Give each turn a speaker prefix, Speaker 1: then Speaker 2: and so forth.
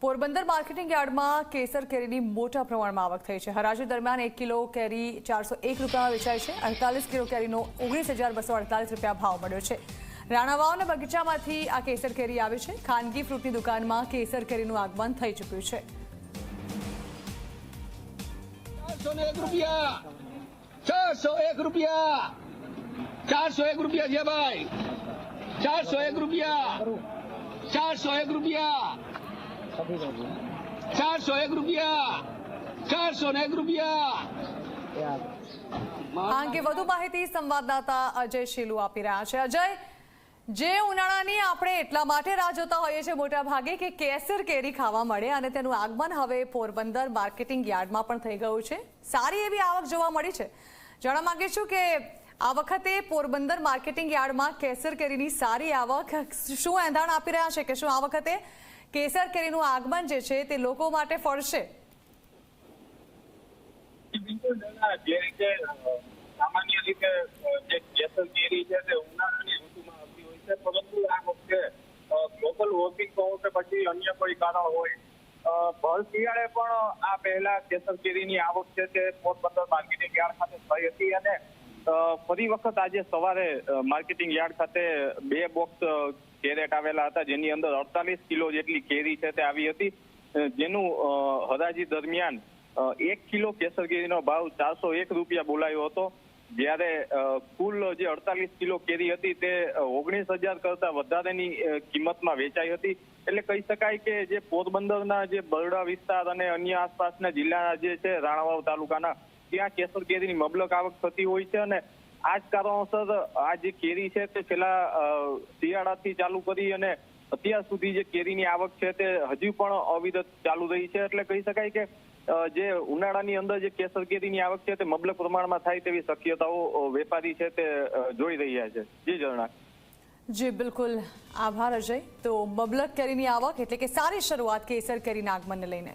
Speaker 1: Porbandar marketing યાર્ડમાં કેસર કેરીની મોટા પ્રમાણમાં આવક થઈ છે. હરાજી દરમિયાન એક કિલો કેરી ચારસો એક રૂપિયામાં વેચાય છે. અડતાલીસ કિલો કેરીનો ઓગણીસ હજાર બસો અડતાલીસ રૂપિયા ભાવ મળ્યો છે. રાણાવાવના બગીચામાંથી આ કેસર કેરી આવે છે. ખાનગી ફ્રૂટની દુકાનમાં કેસર કેરીનું આગમન થઈ ચૂક્યું છે.
Speaker 2: ચારસો એક રૂપિયા. ચારસો એક રૂપિયા છે ભાઈ. ચારસો એક રૂપિયા. ચારસો એક રૂપિયા. ચારસો એક રૂપિયા. ચારસો એક રૂપિયા.
Speaker 1: અંગે વધુ માહિતી સંવાદદાતા અજય શીલુ આપી રહ્યા છે. અજય, જે ઉનાળાની આપણે એટલા માટે રાહ જોતા હોઈએ છીએ મોટા ભાગે કે કેસર કેરી ખાવા મળે અને તેનું આગમન હવે પોરબંદર માર્કેટિંગ યાર્ડમાં પણ થઈ ગયું છે. સારી એવી આવક જોવા મળી છે. જાણવા માંગે છું કે આ વખતે પોરબંદર માર્કેટિંગ યાર્ડમાં કેસર કેરીની સારી આવક શું એંધાણ આપી રહ્યા છે કે શું આ વખતે કેસર કેરીનું આગમન જે છે તે લોકો માટે ફળશે.
Speaker 3: જે રીતે સામાન્ય રીતે જે કેસર છે તે ઉનાળાની ઋતુમાં આવતી હોય છે, પરંતુ આ વખતે ગ્લોબલ વોર્મિંગ કહો કે પછી અન્ય કોઈ કારણ હોય ભર પણ આ પહેલા કેસર કેરીની આવક છે તે પોરબંદર માર્કેટિંગ યાર્ડ ખાતે થઈ હતી અને ફરી વખત આજે સવારે માર્કેટિંગ યાર્ડ ખાતે બે બોક્સ કેરેટ આવેલા હતા, જેની અંદર અડતાલીસ કિલો જેટલી કેરી છે તે આવી હતી. જેનું હરાજી દરમિયાન એક કિલો કેસર કેરીનો ભાવ ચારસો એક રૂપિયા બોલાયો હતો. જ્યારે કુલ જે અડતાલીસ કિલો કેરી હતી તે ઓગણીસ હજાર કરતા વધારેની કિંમતમાં વેચાઈ હતી. એટલે કહી શકાય કે જે પોરબંદરના જે બરડા વિસ્તાર અને અન્ય આસપાસના જિલ્લાના જે છે, રાણાવાવ તાલુકાના ત્યાં કેસર કેરીની મબલક આવક થતી હોય છે અને આ જ કારણોસર આ જે કેરી છે તે છેલ્લા શિયાળાથી ચાલુ કરી અને અત્યાર સુધી જે કેરીની આવક છે તે હજુ પણ અવિરત ચાલુ રહી છે. એટલે કહી શકાય કે જે ઉનાળાની અંદર જે કેસર કેરીની આવક છે તે મબલક પ્રમાણમાં થાય તેવી શક્યતાઓ વેપારી છે તે જોઈ રહ્યા છે. જી ઝરણા
Speaker 1: જી, બિલકુલ. આભાર, અજય. તો મબલક કેરીની આવક એટલે કે સારી શરૂઆત કેસર કેરીના આગમનને લઈને.